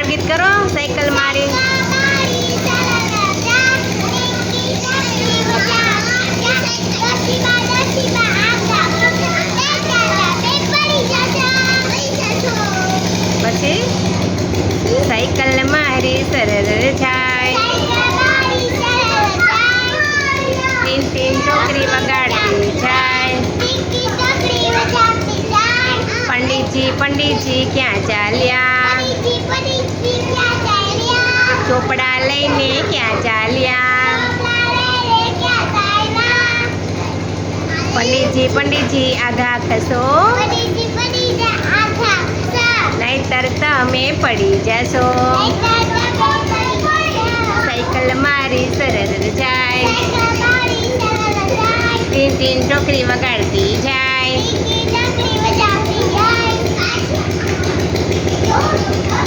ગીત કરો. સાયકલ મારી. પછી સાયકલ મારી સરળ જાય. ટીન છોકરી વગાડતી જાય. પંડિતજી પંડિતજી ક્યાં ચાલ્યા? ચોપડા લઈને ક્યાં ચાલ્યા? પંડિતજી પંડિતજી આઘા ખસો? નહીતર તમે પડી જશો. સાયકલ મારી સરળ જાય. તીન તીન ટોકરી વગાડતી જાય.